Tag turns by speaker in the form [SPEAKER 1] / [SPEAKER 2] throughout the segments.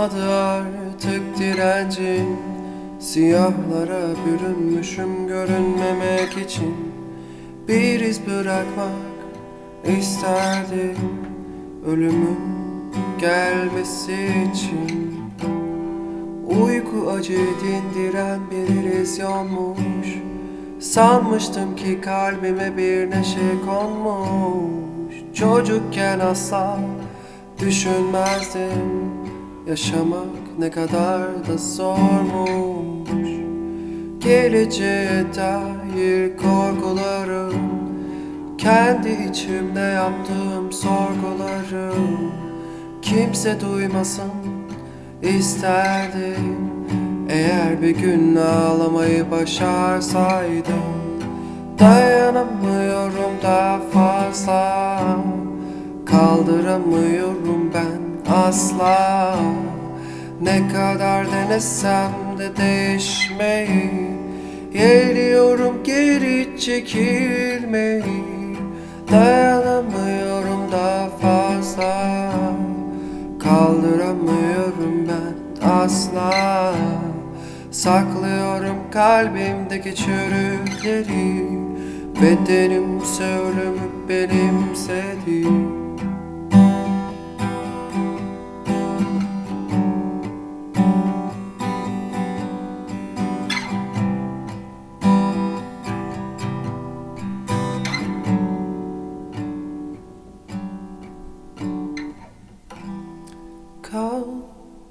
[SPEAKER 1] Kalmadı artık direncim Siyahlara bürünmüşüm görünmemek için. Bir iz bırakmak isterdim Ölümün gelmesi için. Uyku acı dindiren bir illüzyonmuş. Sanmıştım ki kalbime bir neşe konmuş. Çocukken asla düşünmezdim Yaşamak ne kadar da zormuş. Geleceğe dair korkularım Kendi içimde yaptığım sorgularım. Kimse duymasın isterdim. Eğer bir gün ağlamayı başarsaydım Dayanamıyorum daha fazla. Kaldıramıyorum ben asla. Ne kadar denesem de değişmeyi Yeğliyorum geri çekilmeyi. Dayanamıyorum daha fazla. Kaldıramıyorum ben asla. Saklıyorum kalbimdeki çürükleri. Bedenimse ölümü benimsedi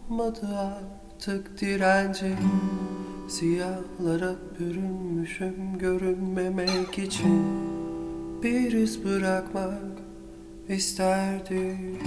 [SPEAKER 1] Kalmadı artık direncim Siyahlara bürünmüşüm görünmemek için. Bir iz bırakmak isterdim